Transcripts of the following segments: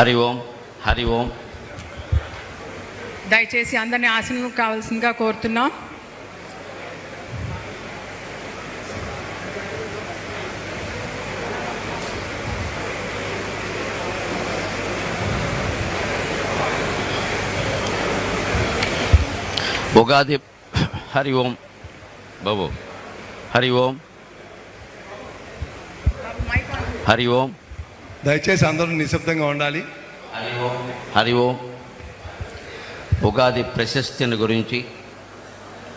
హరి ఓం హరి ఓం. దయచేసి అందరినీ ఆశీర్వాదం కావాల్సిందిగా కోరుతున్నాం. ఉగాది హరి ఓం. బాబు హరి ఓం. హరి ఓం. దయచేసి అందరూ నిశ్శబ్దంగా ఉండాలి. హరి ఓం. ఉగాది ప్రశస్తిని గురించి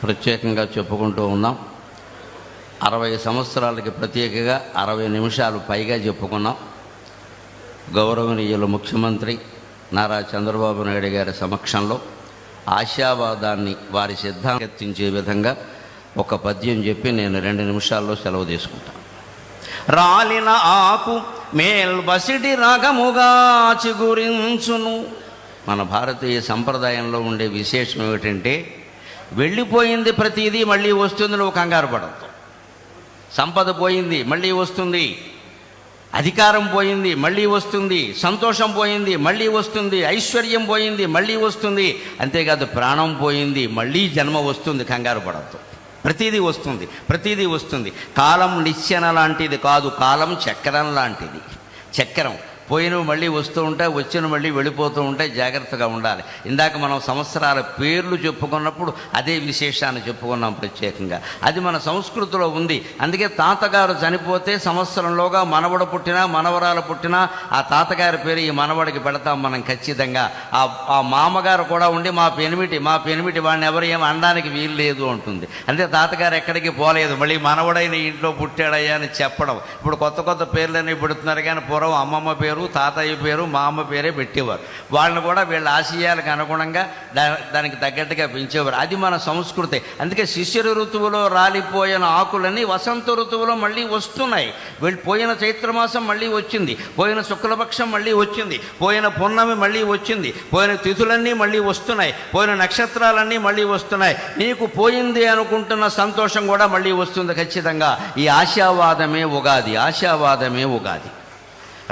ప్రత్యేకంగా చెప్పుకుంటూ ఉన్నాం. అరవై సంవత్సరాలకి ప్రత్యేకంగా అరవై నిమిషాలు పైగా చెప్పుకున్నాం. గౌరవనీయులు ముఖ్యమంత్రి నారా చంద్రబాబు నాయుడు గారి సమక్షంలో ఆశావాదాన్ని వారి సిద్ధాంతించే విధంగా ఒక పద్యం చెప్పి నేను రెండు నిమిషాల్లో సెలవు తీసుకుంటాను రాలిన ఆకు మేల్బసిటి రాగముగా చిగురించును. మన భారతీయ సంప్రదాయంలో ఉండే విశేషం ఏమిటంటే వెళ్ళిపోయింది ప్రతిదీ మళ్ళీ వస్తుంది నువ్వు కంగారు పడద్దు సంపద పోయింది మళ్ళీ వస్తుంది. అధికారం పోయింది మళ్ళీ వస్తుంది. సంతోషం పోయింది మళ్ళీ వస్తుంది. ఐశ్వర్యం పోయింది మళ్ళీ వస్తుంది. అంతేకాదు ప్రాణం పోయింది మళ్ళీ జన్మ వస్తుంది కంగారు పడద్దు ప్రతిదీ వస్తుంది ప్రతిదీ వస్తుంది. కాలం నిచ్చెన లాంటిది కాదు కాలం చక్రం లాంటిది. చక్రం. పోయినవి మళ్ళీ వస్తూ ఉంటాయి వచ్చిన మళ్ళీ వెళ్ళిపోతూ ఉంటాయి జాగ్రత్తగా ఉండాలి. ఇందాక మనం సంవత్సరాల పేర్లు చెప్పుకున్నప్పుడు అదే విశేషాన్ని చెప్పుకున్నాం ప్రత్యేకంగా. అది మన సంస్కృతిలో ఉంది. అందుకే తాతగారు చనిపోతే సంవత్సరంలోగా మనవడు పుట్టినా మనవరాలు పుట్టినా ఆ తాతగారి పేరు ఈ మనవడికి పెడతాం మనం ఖచ్చితంగా. ఆ ఆ మామగారు కూడా ఉండి మా పెనిమిటి మా పెనిమిటి వాడిని ఎవరు ఏమి అనడానికి వీలు లేదు అంటుంది. అంతే తాతగారు ఎక్కడికి పోలేదు మళ్ళీ మనవడైన ఇంట్లో పుట్టాడయ్యా అని చెప్పడం. ఇప్పుడు కొత్త కొత్త పేర్లన్నీ పెడుతున్నారు కానీ పూర్వం అమ్మమ్మ పేరు తాతయ్య పేరు మా అమ్మ పేరే పెట్టేవారు. వాళ్ళని కూడా వీళ్ళ ఆశయాలకు అనుగుణంగా దానికి తగ్గట్టుగా పెంచేవారు. అది మన సంస్కృతి. అందుకే శిశిర ఋతువులో రాలిపోయిన ఆకులన్నీ వసంత ఋతువులో మళ్ళీ వస్తున్నాయి. వీళ్ళు పోయిన చైత్రమాసం మళ్ళీ వచ్చింది. పోయిన శుక్లపక్షం మళ్ళీ వచ్చింది. పోయిన పున్నమి మళ్ళీ వచ్చింది. పోయిన తిథులన్నీ మళ్ళీ వస్తున్నాయి. పోయిన నక్షత్రాలన్నీ మళ్ళీ వస్తున్నాయి. నీకు పోయింది అనుకుంటున్న సంతోషం కూడా మళ్ళీ వస్తుంది ఖచ్చితంగా. ఈ ఆశావాదమే ఉగాది. ఆశావాదమే ఉగాది.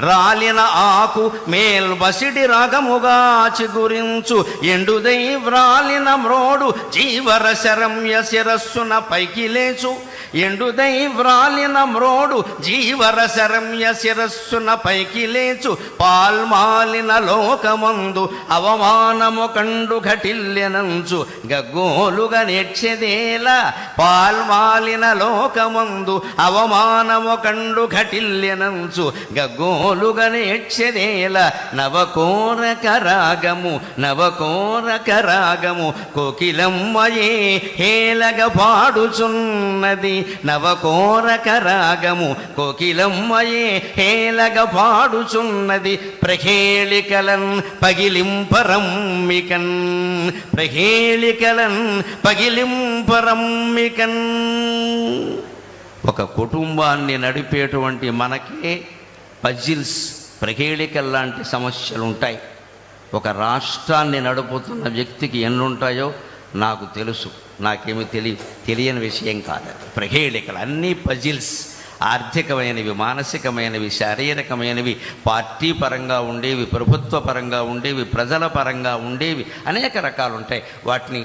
రాలిన ఆకు మేల్బసిడి రాగముగా చిగురించు. ఎండుదై వ్రాలిన మ్రోడు జీవర శరమ్య శిరస్సున పైకి లేచు. ఎండుదై వ్రాలిన మ్రోడు జీవర శరమ్య శిరస్సున పైకి లేచు. పాల్మాలిన లోకమందు అవమానము కండు ఘటిల్లెనంచు. గగ్గోలుగా నేర్చెదేల పాల్మాలిన లోకమందు అవమానము కండు ఘటిల్లెనంచు. గగ్గోలుగా నేర్చెదేల నవకోరక రాగము నవకోరక రాగము. కోకిలమ్మయే హేలగ పాడుచున్నది నవకోరక రాగము కోకిలమ్మయే హేలగ పాడుచున్నది ప్రహేళికలన్ పగిలింపరమ్మికన్. ప్రహేళికలన్ పగిలింపరమ్మికన్. ఒక కుటుంబాన్ని నడిపేటువంటి మనకే పజిల్స్ ప్రహేళికల్ లాంటి సమస్యలు ఉంటాయి ఒక రాష్ట్రాన్ని నడుపుతున్న వ్యక్తికి ఎన్నుంటాయో నాకు తెలుసు. నాకేమీ తెలియ తెలియని విషయం కాదు. ప్రహేళికలు అన్నీ పజిల్స్ ఆర్థికమైనవి మానసికమైనవి శారీరకమైనవి పార్టీ పరంగా ఉండేవి ప్రభుత్వ పరంగా ఉండేవి ప్రజల పరంగా ఉండేవి అనేక రకాలు ఉంటాయి వాటిని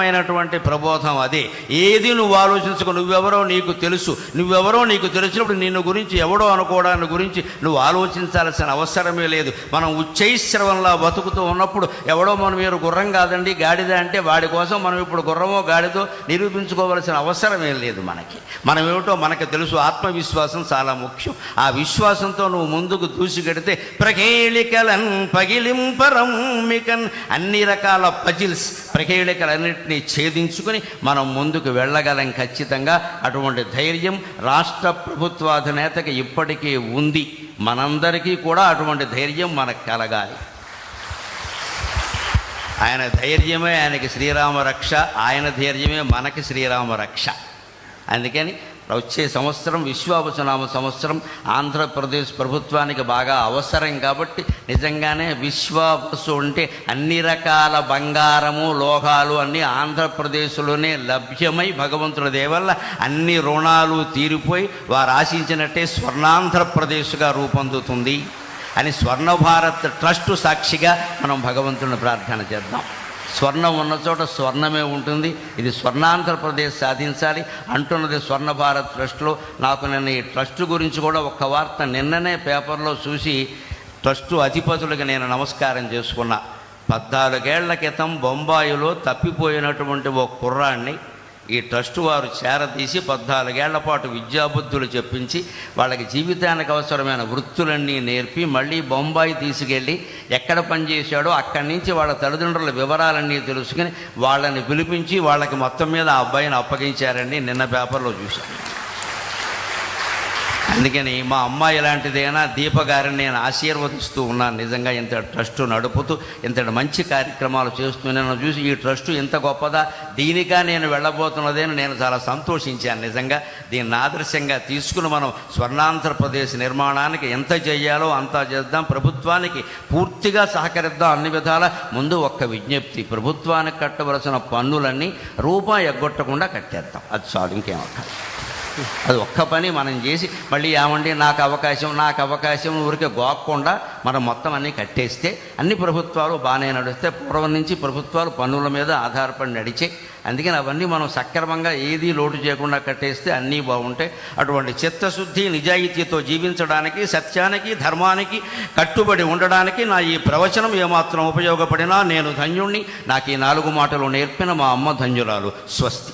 శాశ్వతమైనటువంటి ప్రబోధం అదే. ఏది నువ్వు ఆలోచించుకో నువ్వెవరో నీకు తెలుసు. నువ్వెవరో నీకు తెలిసినప్పుడు నిన్ను గురించి ఎవడో అనుకోవడాన్ని గురించి నువ్వు ఆలోచించాల్సిన అవసరమే లేదు. మనం ఉచ్చైశ్రవంలా బతుకుతూ ఉన్నప్పుడు ఎవడో మనం మీరు గుర్రం కాదండి గాడిద అంటే వాడి కోసం మనం ఇప్పుడు గుర్రమో గాడిదో నిరూపించుకోవాల్సిన అవసరమే లేదు మనకి. మనం ఏమిటో మనకు తెలుసు ఆత్మవిశ్వాసం చాలా ముఖ్యం. ఆ విశ్వాసంతో నువ్వు ముందుకు దూసిగడితే ప్రకేళికలన్ పగిలింపరమ్మికన్ అన్ని రకాల పజిల్స్ ప్రకేళికలన్నింటినీ ఛేదించుకుని మనం ముందుకు వెళ్ళగలం ఖచ్చితంగా. అటువంటి ధైర్యం రాష్ట్ర ప్రభుత్వాధినేతకి ఇప్పటికీ ఉంది. మనందరికీ కూడా అటువంటి ధైర్యం మనకు కలగాలి. ఆయన ధైర్యమే ఆయనకి శ్రీరామ రక్ష ఆయన ధైర్యమే మనకి శ్రీరామ రక్ష. అందుకని వచ్చే సంవత్సరం విశ్వావసనామ సంవత్సరం ఆంధ్రప్రదేశ్ ప్రభుత్వానికి బాగా అవసరం కాబట్టి నిజంగానే విశ్వావసు అంటే అన్ని రకాల బంగారము లోహాలు అన్నీ ఆంధ్రప్రదేశ్లోనే లభ్యమై భగవంతుడి దేవల్ల అన్ని రుణాలు తీరిపోయి వారు ఆశించినట్టే స్వర్ణాంధ్రప్రదేశ్గా రూపొందుతుంది అని స్వర్ణ భారత్ ట్రస్టు సాక్షిగా మనం భగవంతుని ప్రార్థన చేద్దాం. స్వర్ణం ఉన్న చోట స్వర్ణమే ఉంటుంది. ఇది స్వర్ణాంధ్రప్రదేశ్ సాధించాలి. అంటున్నది స్వర్ణ భారత్ ట్రస్ట్లో. నాకు నిన్న ఈ ట్రస్ట్ గురించి కూడా ఒక వార్త నిన్ననే పేపర్లో చూసి ట్రస్టు అధిపతులకు నేను నమస్కారం చేసుకున్నా. పద్నాలుగేళ్ళ క్రితం బొంబాయిలో తప్పిపోయినటువంటి ఓ కుర్రాన్ని ఈ ట్రస్ట్ వారు చేరదీసి పద్నాలుగేళ్ళ పాటు విద్యాబుద్ధులు చెప్పించి వాళ్ళకి జీవితానికి అవసరమైన వృత్తులన్నీ నేర్పి మళ్ళీ బొంబాయి తీసుకెళ్ళి ఎక్కడ పనిచేశాడో అక్కడి నుంచి వాళ్ళ తల్లిదండ్రుల వివరాలన్నీ తెలుసుకుని వాళ్ళని పిలిపించి వాళ్ళకి మొత్తం మీద ఆ అబ్బాయిని అప్పగించారండి నిన్న పేపర్లో చూశాను అందుకని మా అమ్మాయి ఇలాంటిదైనా దీప గారిని నేను ఆశీర్వదిస్తూ ఉన్నాను. నిజంగా ఇంత ట్రస్ట్ నడుపుతూ ఇంతటి మంచి కార్యక్రమాలు చేస్తున్నాను చూసి ఈ ట్రస్ట్ ఇంత గొప్పదా? దీనిగా నేను వెళ్ళబోతున్నదేని నేను చాలా సంతోషించాను. నిజంగా దీన్ని ఆదర్శంగా తీసుకుని మనం స్వర్ణాంధ్రప్రదేశ్ నిర్మాణానికి ఎంత చేయాలో అంతా చేద్దాం. ప్రభుత్వానికి పూర్తిగా సహకరిద్దాం అన్ని విధాల. ముందు ఒక్క విజ్ఞప్తి ప్రభుత్వానికి కట్టవలసిన పన్నులన్నీ రూపాయి ఎగ్గొట్టకుండా కట్టేద్దాం. అది చాలు ఇంకేమక్కర్లేదు అది ఒక్క పని మనం చేసి మళ్ళీ ఏమండి నాకు అవకాశం నాకు అవకాశం ఊరికే గోక్కుండా మనం మొత్తం అన్నీ కట్టేస్తే అన్ని ప్రభుత్వాలు బాగానే నడిస్తే పూర్వం నుంచి ప్రభుత్వాలు పన్నుల మీద ఆధారపడి నడిచే అందుకని అవన్నీ మనం సక్రమంగా ఏది లోటు చేయకుండా కట్టేస్తే అన్నీ బాగుంటాయి అటువంటి చిత్తశుద్ధి నిజాయితీతో జీవించడానికి సత్యానికి ధర్మానికి కట్టుబడి ఉండడానికి నా ఈ ప్రవచనం ఏమాత్రం ఉపయోగపడినా నేను ధన్యుణ్ణి. నాకు ఈ నాలుగు మాటలు నేర్పిన మా అమ్మ ధన్యురాలు. స్వస్తి.